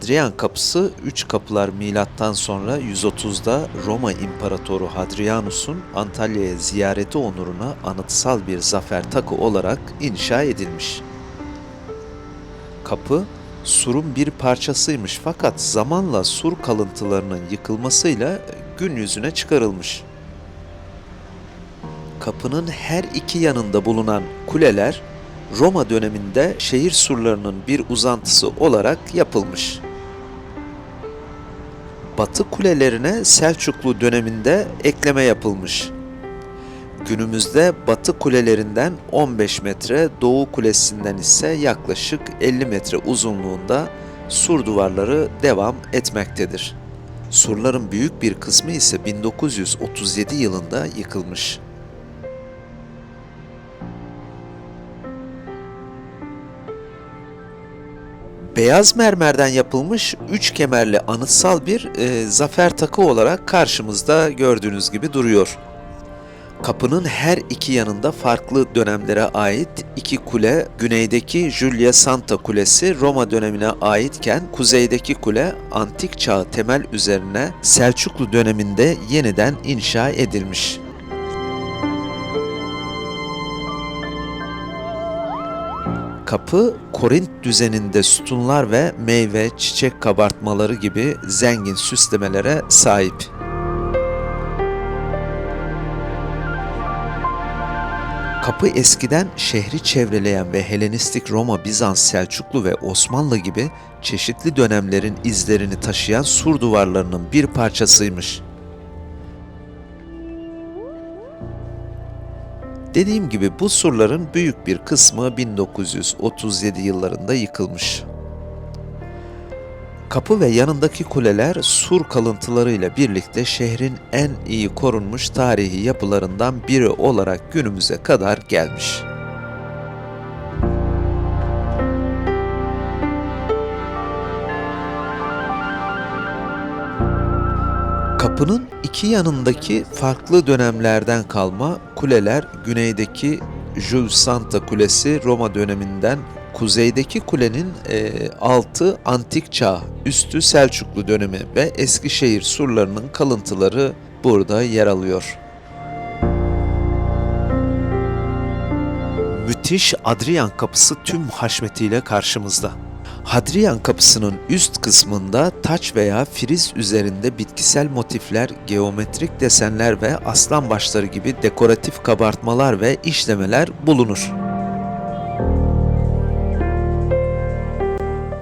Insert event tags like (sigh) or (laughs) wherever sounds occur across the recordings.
Hadrian Kapısı 3 kapılar milattan sonra 130'da Roma İmparatoru Hadrianus'un Antalya'ya ziyareti onuruna anıtsal bir zafer takı olarak inşa edilmiş. Kapı surun bir parçasıymış fakat zamanla sur kalıntılarının yıkılmasıyla gün yüzüne çıkarılmış. Kapının her iki yanında bulunan kuleler Roma döneminde şehir surlarının bir uzantısı olarak yapılmış. Batı kulelerine Selçuklu döneminde ekleme yapılmış. Günümüzde batı kulelerinden 15 metre, doğu kulesinden ise yaklaşık 50 metre uzunluğunda sur duvarları devam etmektedir. Surların büyük bir kısmı ise 1937 yılında yıkılmış. Beyaz mermerden yapılmış üç kemerli anıtsal bir e, zafer takı olarak karşımızda gördüğünüz gibi duruyor. Kapının her iki yanında farklı dönemlere ait iki kule, güneydeki Julia Santa Kulesi Roma dönemine aitken kuzeydeki kule antik çağ temel üzerine Selçuklu döneminde yeniden inşa edilmiş. Kapı Korint düzeninde sütunlar ve meyve, çiçek kabartmaları gibi zengin süslemelere sahip. Kapı eskiden şehri çevreleyen ve Helenistik Roma, Bizans, Selçuklu ve Osmanlı gibi çeşitli dönemlerin izlerini taşıyan sur duvarlarının bir parçasıymış. Dediğim gibi bu surların büyük bir kısmı 1937 yıllarında yıkılmış. Kapı ve yanındaki kuleler sur kalıntılarıyla birlikte şehrin en iyi korunmuş tarihi yapılarından biri olarak günümüze kadar gelmiş. Kapının iki yanındaki farklı dönemlerden kalma kuleler güneydeki Jules Santa Kulesi Roma döneminden kuzeydeki kulenin e, altı antik çağ, üstü Selçuklu dönemi ve Eskişehir surlarının kalıntıları burada yer alıyor. Müthiş Adrian kapısı tüm haşmetiyle karşımızda. Hadrian kapısının üst kısmında taç veya friz üzerinde bitkisel motifler, geometrik desenler ve aslan başları gibi dekoratif kabartmalar ve işlemeler bulunur.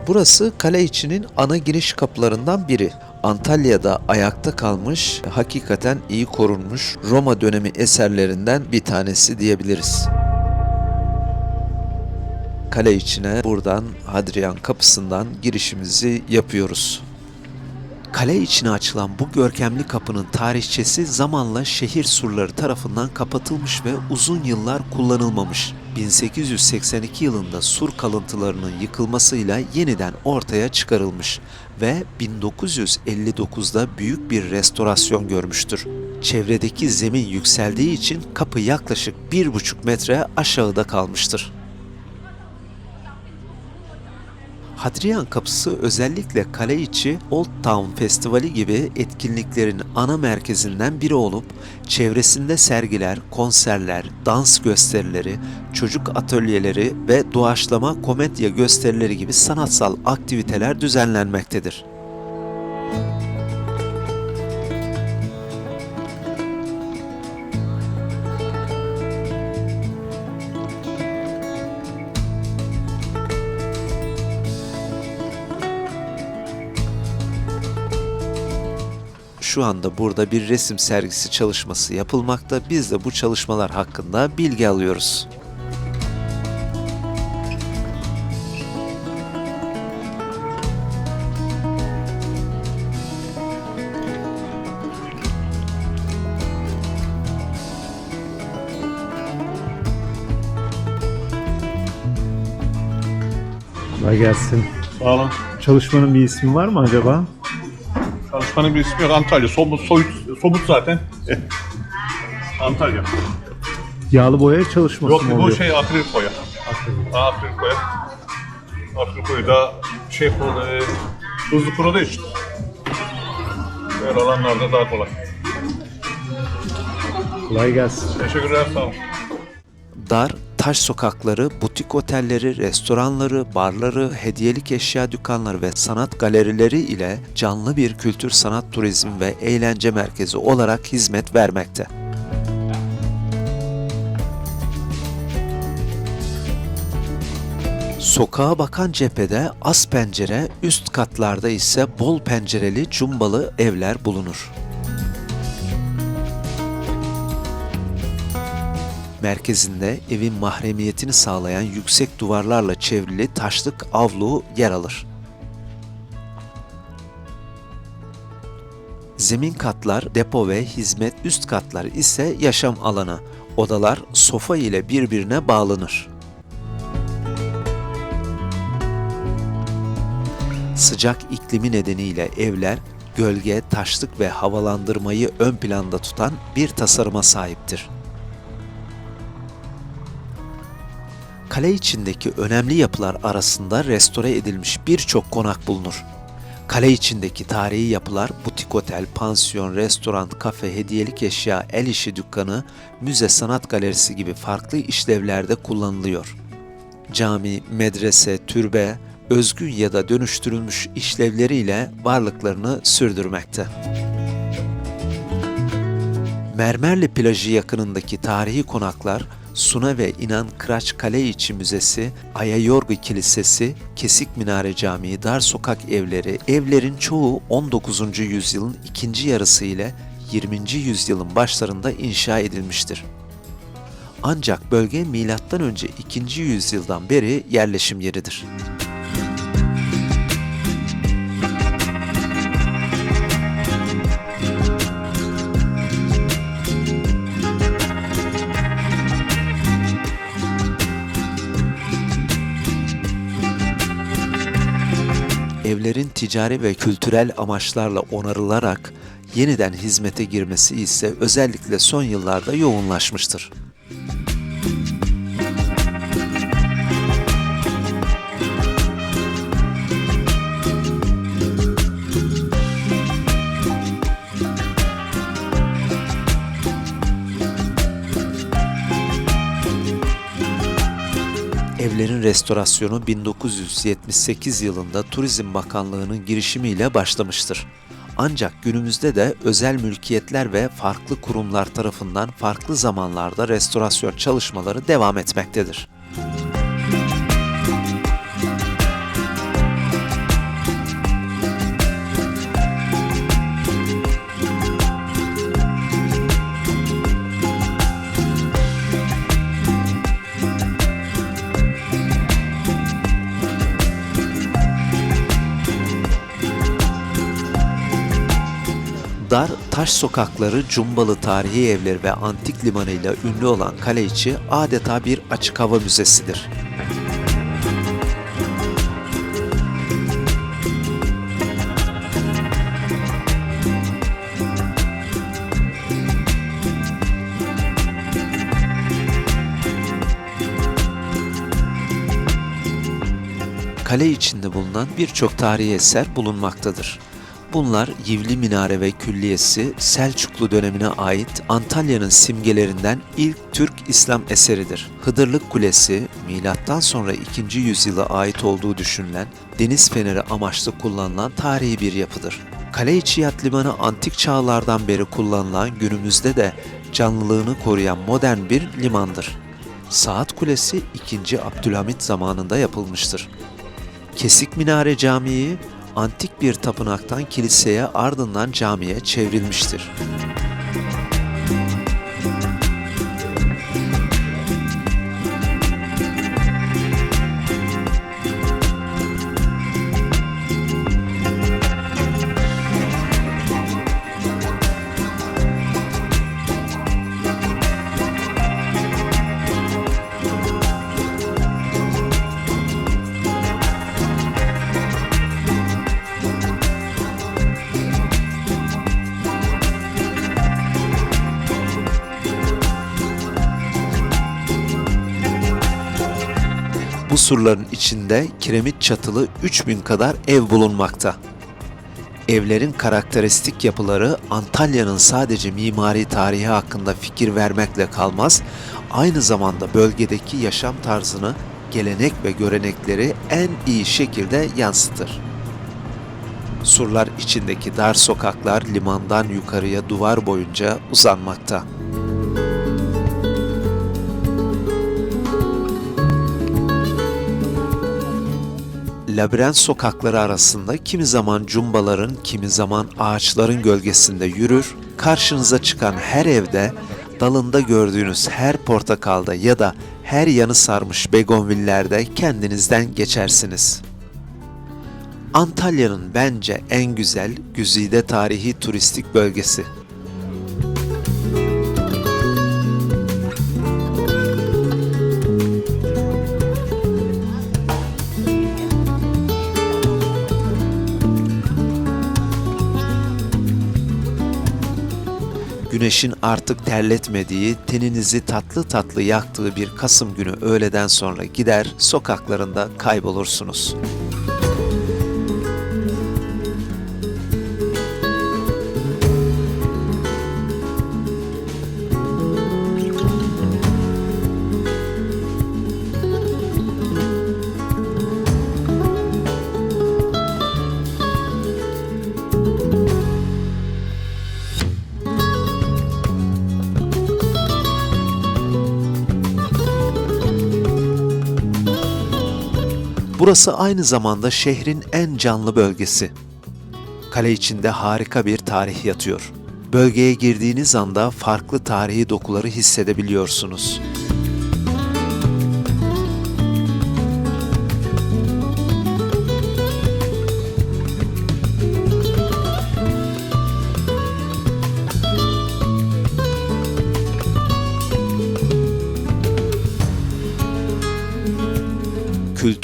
Burası kale içinin ana giriş kapılarından biri. Antalya'da ayakta kalmış, hakikaten iyi korunmuş Roma dönemi eserlerinden bir tanesi diyebiliriz kale içine buradan Hadrian kapısından girişimizi yapıyoruz. Kale içine açılan bu görkemli kapının tarihçesi zamanla şehir surları tarafından kapatılmış ve uzun yıllar kullanılmamış. 1882 yılında sur kalıntılarının yıkılmasıyla yeniden ortaya çıkarılmış ve 1959'da büyük bir restorasyon görmüştür. Çevredeki zemin yükseldiği için kapı yaklaşık 1,5 metre aşağıda kalmıştır. Hadrian Kapısı özellikle kale içi Old Town Festivali gibi etkinliklerin ana merkezinden biri olup çevresinde sergiler, konserler, dans gösterileri, çocuk atölyeleri ve doğaçlama komedya gösterileri gibi sanatsal aktiviteler düzenlenmektedir. Şu anda burada bir resim sergisi çalışması yapılmakta. Biz de bu çalışmalar hakkında bilgi alıyoruz. Kolay gelsin. Sağ olun. Çalışmanın bir ismi var mı acaba? Çalışmanın bir ismi yok. Antalya. Somut, soyut, somut zaten. (laughs) Antalya. Yağlı boya çalışması Yok mı bu oluyor? şey akrilik boya. Akrilik boya. Akrilik boyu da şey e, Hızlı kuruduğu için. Böyle alanlarda daha kolay. Kolay gelsin. Teşekkürler sağ olun. Dar, taş sokakları, butik otelleri, restoranları, barları, hediyelik eşya dükkanları ve sanat galerileri ile canlı bir kültür sanat turizmi ve eğlence merkezi olarak hizmet vermekte. Sokağa bakan cephede az pencere, üst katlarda ise bol pencereli cumbalı evler bulunur. Merkezinde evin mahremiyetini sağlayan yüksek duvarlarla çevrili taşlık avlu yer alır. Zemin katlar depo ve hizmet, üst katlar ise yaşam alanı. Odalar sofa ile birbirine bağlanır. Sıcak iklimi nedeniyle evler gölge, taşlık ve havalandırmayı ön planda tutan bir tasarıma sahiptir. Kale içindeki önemli yapılar arasında restore edilmiş birçok konak bulunur. Kale içindeki tarihi yapılar butik otel, pansiyon, restoran, kafe, hediyelik eşya, el işi dükkanı, müze, sanat galerisi gibi farklı işlevlerde kullanılıyor. Cami, medrese, türbe, özgün ya da dönüştürülmüş işlevleriyle varlıklarını sürdürmekte. Mermerli plajı yakınındaki tarihi konaklar Suna ve İnan Kıraç Kale İçi Müzesi, Ayayorgu Kilisesi, Kesik Minare Camii, Dar Sokak Evleri, evlerin çoğu 19. yüzyılın ikinci yarısı ile 20. yüzyılın başlarında inşa edilmiştir. Ancak bölge M.Ö. 2. yüzyıldan beri yerleşim yeridir. Ticari ve kültürel amaçlarla onarılarak yeniden hizmete girmesi ise özellikle son yıllarda yoğunlaşmıştır. Restorasyonu 1978 yılında Turizm Bakanlığı'nın girişimiyle başlamıştır. Ancak günümüzde de özel mülkiyetler ve farklı kurumlar tarafından farklı zamanlarda restorasyon çalışmaları devam etmektedir. Taş sokakları, cumbalı tarihi evleri ve antik limanıyla ünlü olan kale içi adeta bir açık hava müzesidir. Kale içinde bulunan birçok tarihi eser bulunmaktadır. Bunlar Yivli Minare ve Külliyesi Selçuklu dönemine ait Antalya'nın simgelerinden ilk Türk İslam eseridir. Hıdırlık Kulesi, milattan sonra 2. yüzyıla ait olduğu düşünülen deniz feneri amaçlı kullanılan tarihi bir yapıdır. Kale içi yat limanı antik çağlardan beri kullanılan günümüzde de canlılığını koruyan modern bir limandır. Saat Kulesi 2. Abdülhamit zamanında yapılmıştır. Kesik Minare Camii antik bir tapınaktan kiliseye ardından camiye çevrilmiştir. Surların içinde kiremit çatılı 3000 kadar ev bulunmakta. Evlerin karakteristik yapıları Antalya'nın sadece mimari tarihi hakkında fikir vermekle kalmaz, aynı zamanda bölgedeki yaşam tarzını, gelenek ve görenekleri en iyi şekilde yansıtır. Surlar içindeki dar sokaklar limandan yukarıya duvar boyunca uzanmakta. Labirent sokakları arasında kimi zaman cumbaların, kimi zaman ağaçların gölgesinde yürür, karşınıza çıkan her evde, dalında gördüğünüz her portakalda ya da her yanı sarmış begonvillerde kendinizden geçersiniz. Antalya'nın bence en güzel, güzide tarihi turistik bölgesi. Güneşin artık terletmediği, teninizi tatlı tatlı yaktığı bir Kasım günü öğleden sonra gider sokaklarında kaybolursunuz. Burası aynı zamanda şehrin en canlı bölgesi. Kale içinde harika bir tarih yatıyor. Bölgeye girdiğiniz anda farklı tarihi dokuları hissedebiliyorsunuz.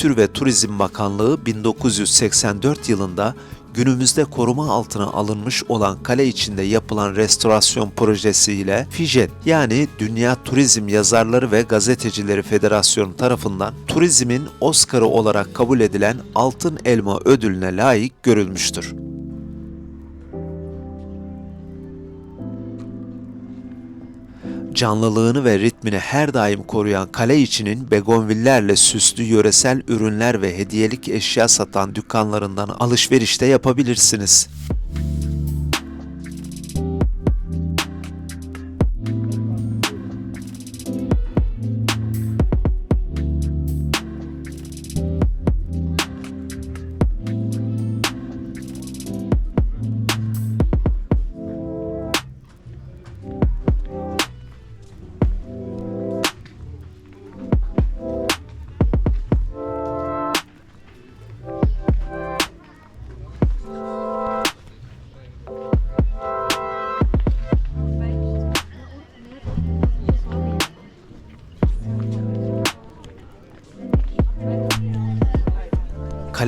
Kültür ve Turizm Bakanlığı 1984 yılında günümüzde koruma altına alınmış olan kale içinde yapılan restorasyon projesiyle FİJET yani Dünya Turizm Yazarları ve Gazetecileri Federasyonu tarafından turizmin Oscar'ı olarak kabul edilen Altın Elma ödülüne layık görülmüştür. Canlılığını ve ritmini her daim koruyan kale içinin begonvillerle süslü yöresel ürünler ve hediyelik eşya satan dükkanlarından alışverişte yapabilirsiniz.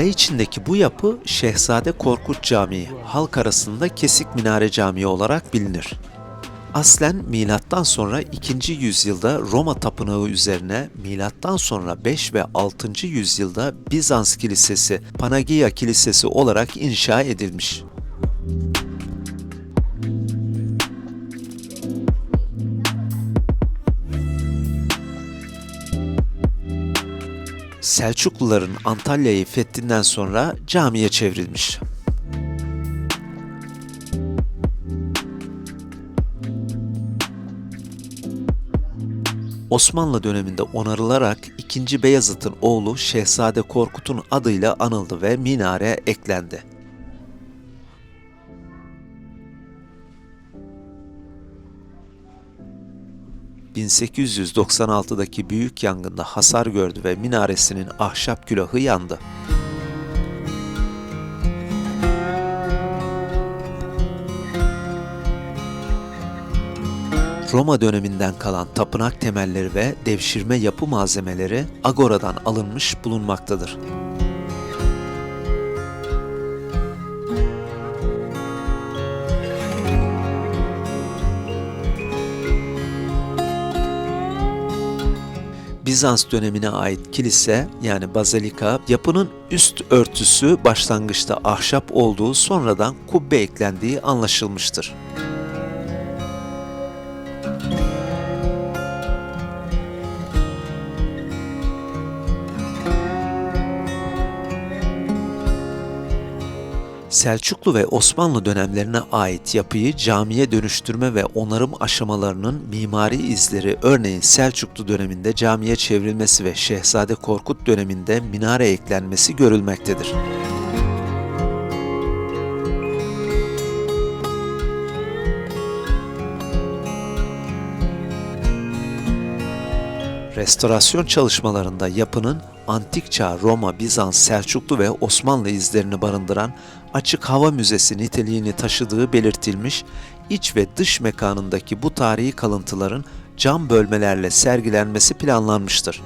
Kale içindeki bu yapı Şehzade Korkut Camii, halk arasında Kesik Minare Camii olarak bilinir. Aslen milattan sonra 2. yüzyılda Roma tapınağı üzerine milattan sonra 5 ve 6. yüzyılda Bizans Kilisesi, Panagia Kilisesi olarak inşa edilmiş. Selçukluların Antalya'yı fethinden sonra camiye çevrilmiş. Osmanlı döneminde onarılarak 2. Beyazıt'ın oğlu Şehzade Korkut'un adıyla anıldı ve minare eklendi. ...1896'daki büyük yangında hasar gördü ve minaresinin ahşap külahı yandı. Roma döneminden kalan tapınak temelleri ve devşirme yapı malzemeleri Agora'dan alınmış bulunmaktadır. Bizans dönemine ait kilise yani bazilika yapının üst örtüsü başlangıçta ahşap olduğu sonradan kubbe eklendiği anlaşılmıştır. Selçuklu ve Osmanlı dönemlerine ait yapıyı camiye dönüştürme ve onarım aşamalarının mimari izleri örneğin Selçuklu döneminde camiye çevrilmesi ve Şehzade Korkut döneminde minare eklenmesi görülmektedir. Restorasyon çalışmalarında yapının antik çağ Roma, Bizans, Selçuklu ve Osmanlı izlerini barındıran açık hava müzesi niteliğini taşıdığı belirtilmiş, iç ve dış mekanındaki bu tarihi kalıntıların cam bölmelerle sergilenmesi planlanmıştır.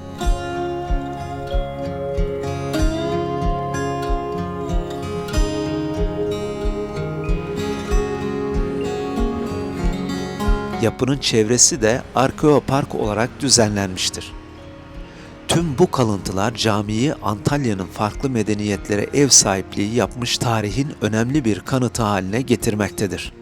Yapının çevresi de arkeopark olarak düzenlenmiştir. Tüm bu kalıntılar camiyi Antalya'nın farklı medeniyetlere ev sahipliği yapmış tarihin önemli bir kanıtı haline getirmektedir.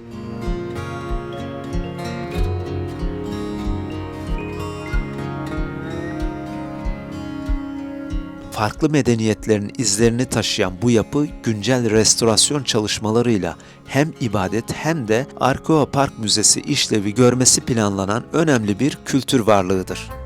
Farklı medeniyetlerin izlerini taşıyan bu yapı güncel restorasyon çalışmalarıyla hem ibadet hem de Arkeopark Müzesi işlevi görmesi planlanan önemli bir kültür varlığıdır.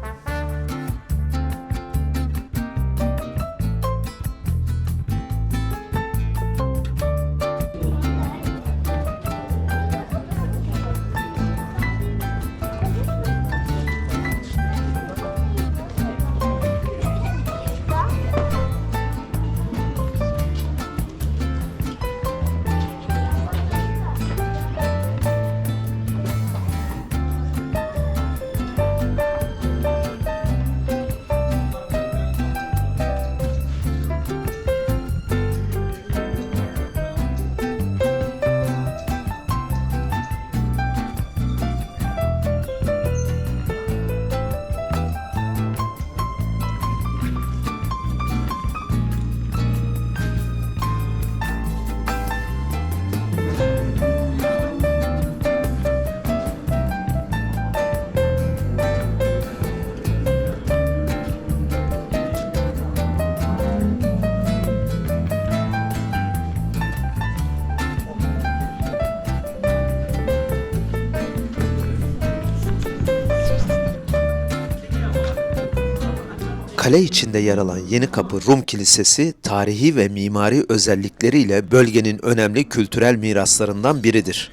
Kale içinde yer alan Yeni Kapı Rum Kilisesi tarihi ve mimari özellikleriyle bölgenin önemli kültürel miraslarından biridir.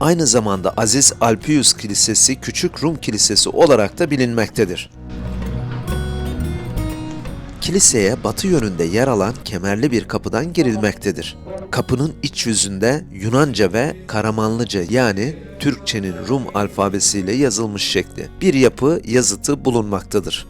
Aynı zamanda Aziz Alpius Kilisesi Küçük Rum Kilisesi olarak da bilinmektedir. Kiliseye batı yönünde yer alan kemerli bir kapıdan girilmektedir. Kapının iç yüzünde Yunanca ve Karamanlıca yani Türkçenin Rum alfabesiyle yazılmış şekli bir yapı yazıtı bulunmaktadır.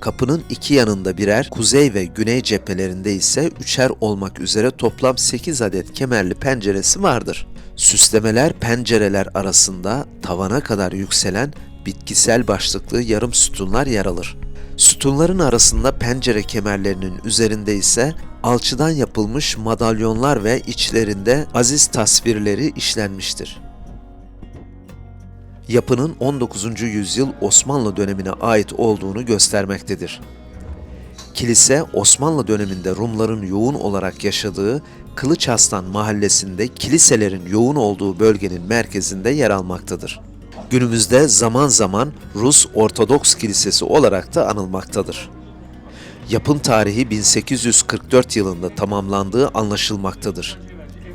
Kapının iki yanında birer, kuzey ve güney cephelerinde ise üçer olmak üzere toplam 8 adet kemerli penceresi vardır. Süslemeler pencereler arasında tavana kadar yükselen bitkisel başlıklı yarım sütunlar yer alır. Sütunların arasında pencere kemerlerinin üzerinde ise alçıdan yapılmış madalyonlar ve içlerinde aziz tasvirleri işlenmiştir. Yapının 19. yüzyıl Osmanlı dönemine ait olduğunu göstermektedir. Kilise Osmanlı döneminde Rumların yoğun olarak yaşadığı Kılıçaslan mahallesinde kiliselerin yoğun olduğu bölgenin merkezinde yer almaktadır. Günümüzde zaman zaman Rus Ortodoks Kilisesi olarak da anılmaktadır. Yapım tarihi 1844 yılında tamamlandığı anlaşılmaktadır.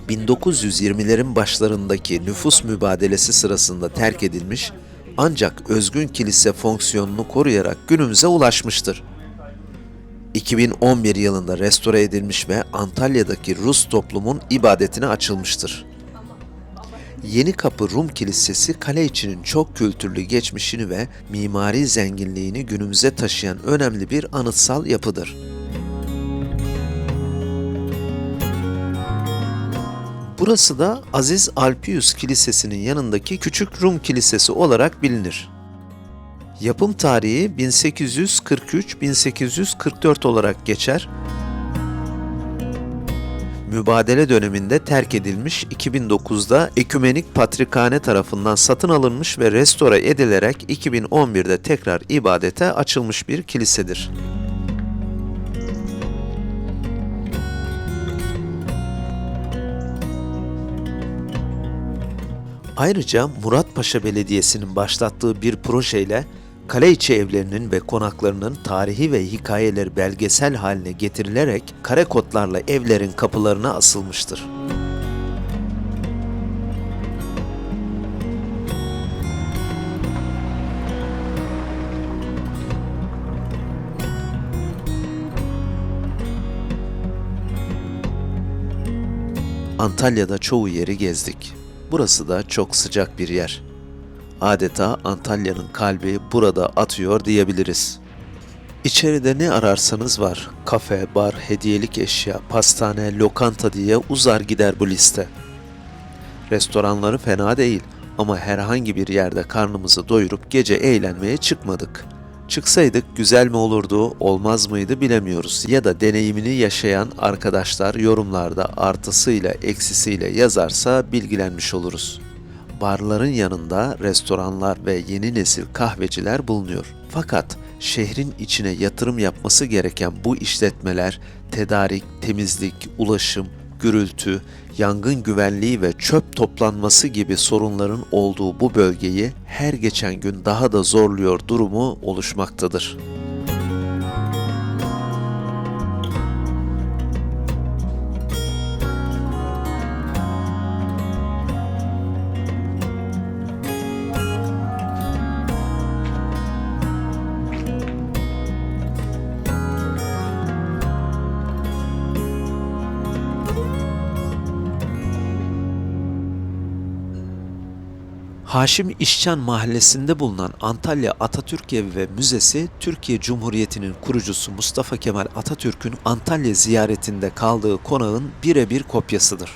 1920'lerin başlarındaki nüfus mübadelesi sırasında terk edilmiş ancak özgün kilise fonksiyonunu koruyarak günümüze ulaşmıştır. 2011 yılında restore edilmiş ve Antalya'daki Rus toplumun ibadetine açılmıştır. Yeni Kapı Rum Kilisesi kale içinin çok kültürlü geçmişini ve mimari zenginliğini günümüze taşıyan önemli bir anıtsal yapıdır. Burası da Aziz Alpius Kilisesi'nin yanındaki Küçük Rum Kilisesi olarak bilinir. Yapım tarihi 1843-1844 olarak geçer. Mübadele döneminde terk edilmiş 2009'da Ekümenik Patrikhane tarafından satın alınmış ve restore edilerek 2011'de tekrar ibadete açılmış bir kilisedir. Ayrıca Muratpaşa Belediyesi'nin başlattığı bir projeyle kale içi evlerinin ve konaklarının tarihi ve hikayeleri belgesel haline getirilerek kare kodlarla evlerin kapılarına asılmıştır. Antalya'da çoğu yeri gezdik. Burası da çok sıcak bir yer. Adeta Antalya'nın kalbi burada atıyor diyebiliriz. İçeride ne ararsanız var. Kafe, bar, hediyelik eşya, pastane, lokanta diye uzar gider bu liste. Restoranları fena değil ama herhangi bir yerde karnımızı doyurup gece eğlenmeye çıkmadık. Çıksaydık güzel mi olurdu, olmaz mıydı bilemiyoruz. Ya da deneyimini yaşayan arkadaşlar yorumlarda artısıyla eksisiyle yazarsa bilgilenmiş oluruz. Barların yanında restoranlar ve yeni nesil kahveciler bulunuyor. Fakat şehrin içine yatırım yapması gereken bu işletmeler tedarik, temizlik, ulaşım, gürültü, yangın güvenliği ve çöp toplanması gibi sorunların olduğu bu bölgeyi her geçen gün daha da zorluyor durumu oluşmaktadır. Haşim İşcan Mahallesi'nde bulunan Antalya Atatürk Evi ve Müzesi, Türkiye Cumhuriyeti'nin kurucusu Mustafa Kemal Atatürk'ün Antalya ziyaretinde kaldığı konağın birebir kopyasıdır.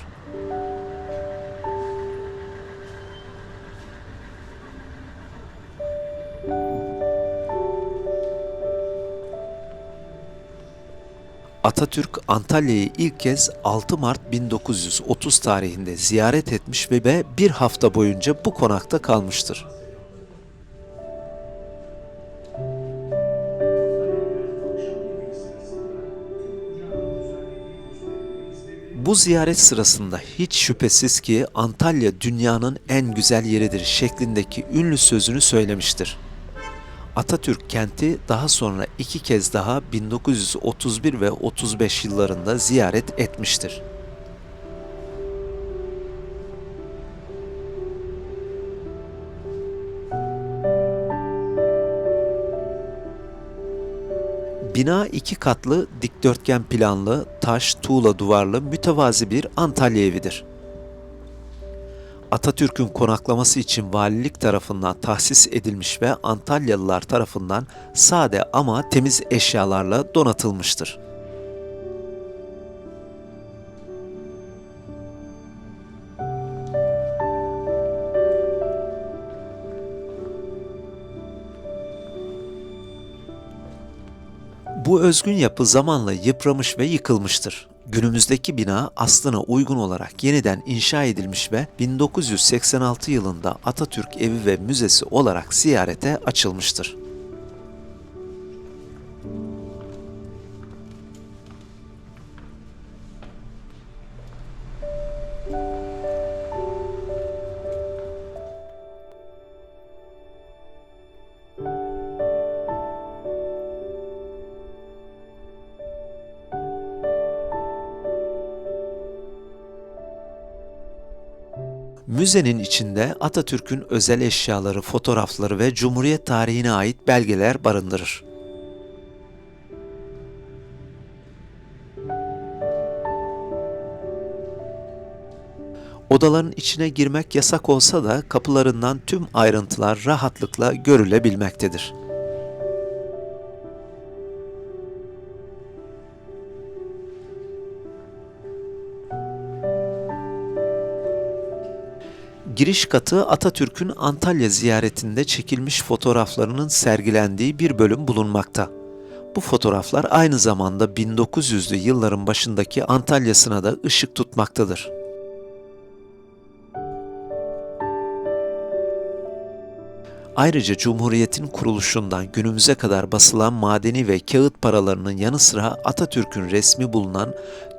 Atatürk Antalya'yı ilk kez 6 Mart 1930 tarihinde ziyaret etmiş ve bir hafta boyunca bu konakta kalmıştır. Bu ziyaret sırasında hiç şüphesiz ki Antalya dünyanın en güzel yeridir şeklindeki ünlü sözünü söylemiştir. Atatürk kenti daha sonra iki kez daha 1931 ve 35 yıllarında ziyaret etmiştir. Bina iki katlı, dikdörtgen planlı, taş, tuğla duvarlı mütevazi bir Antalya evidir. Atatürk'ün konaklaması için valilik tarafından tahsis edilmiş ve Antalyalılar tarafından sade ama temiz eşyalarla donatılmıştır. Bu özgün yapı zamanla yıpramış ve yıkılmıştır. Günümüzdeki bina aslına uygun olarak yeniden inşa edilmiş ve 1986 yılında Atatürk Evi ve Müzesi olarak ziyarete açılmıştır. Müzenin içinde Atatürk'ün özel eşyaları, fotoğrafları ve Cumhuriyet tarihine ait belgeler barındırır. Odaların içine girmek yasak olsa da kapılarından tüm ayrıntılar rahatlıkla görülebilmektedir. Giriş katı Atatürk'ün Antalya ziyaretinde çekilmiş fotoğraflarının sergilendiği bir bölüm bulunmakta. Bu fotoğraflar aynı zamanda 1900'lü yılların başındaki Antalya'sına da ışık tutmaktadır. Ayrıca Cumhuriyet'in kuruluşundan günümüze kadar basılan madeni ve kağıt paralarının yanı sıra Atatürk'ün resmi bulunan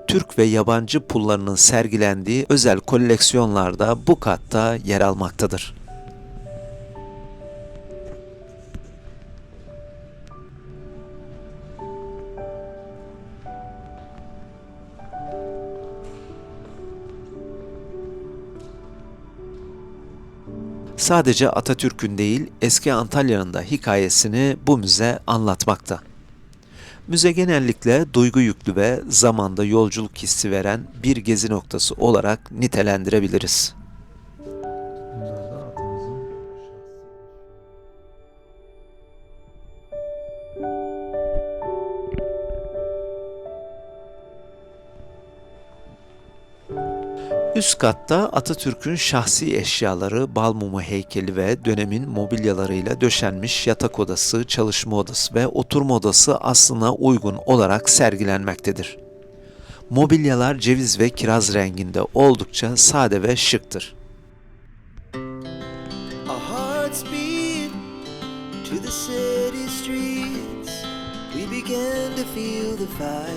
Türk ve yabancı pullarının sergilendiği özel koleksiyonlarda bu katta yer almaktadır. Sadece Atatürk'ün değil, eski Antalya'nın da hikayesini bu müze anlatmakta. Müze genellikle duygu yüklü ve zamanda yolculuk hissi veren bir gezi noktası olarak nitelendirebiliriz. Üst katta Atatürk'ün şahsi eşyaları, bal mumu heykeli ve dönemin mobilyalarıyla döşenmiş yatak odası, çalışma odası ve oturma odası aslına uygun olarak sergilenmektedir. Mobilyalar ceviz ve kiraz renginde oldukça sade ve şıktır. To feel the fire.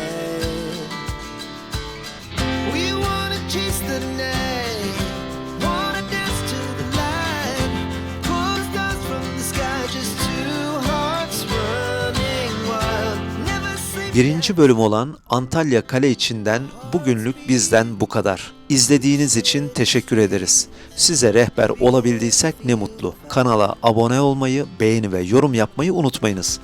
Birinci bölüm olan Antalya Kale içinden bugünlük bizden bu kadar. İzlediğiniz için teşekkür ederiz. Size rehber olabildiysek ne mutlu. Kanala abone olmayı, beğeni ve yorum yapmayı unutmayınız.